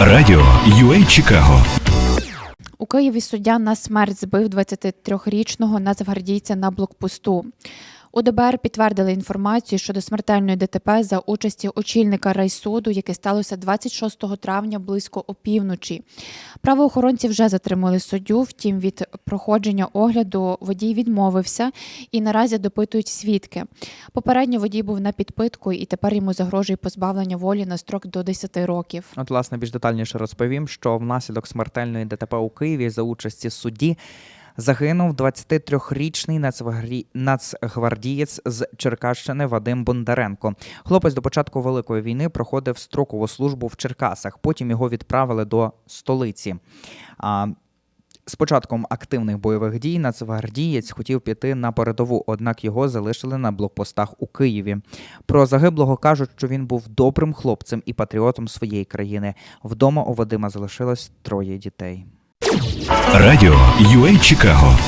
Радіо UA Чикаго У Києві суддя на смерть збив 23-річного нацгвардійця на блокпосту. У ДБР підтвердили інформацію щодо смертельної ДТП за участі очільника райсуду, яке сталося 26 травня близько опівночі. Правоохоронці вже затримали суддю. Втім, від проходження огляду водій відмовився і наразі допитують свідки. Попередньо водій був на підпитку, і тепер йому загрожує позбавлення волі на строк до 10 років. От, власне, більш детальніше розповім, що внаслідок смертельної ДТП у Києві за участі судді загинув 23-річний нацгварді- нацгвардієць з Черкащини Вадим Бондаренко. Хлопець до початку Великої війни проходив строкову службу в Черкасах. Потім його відправили до столиці. З початком активних бойових дій нацгвардієць хотів піти на передову, однак його залишили на блокпостах у Києві. Про загиблого кажуть, що він був добрим хлопцем і патріотом своєї країни. Вдома у Вадима залишилось троє дітей. Радіо UA Чикаго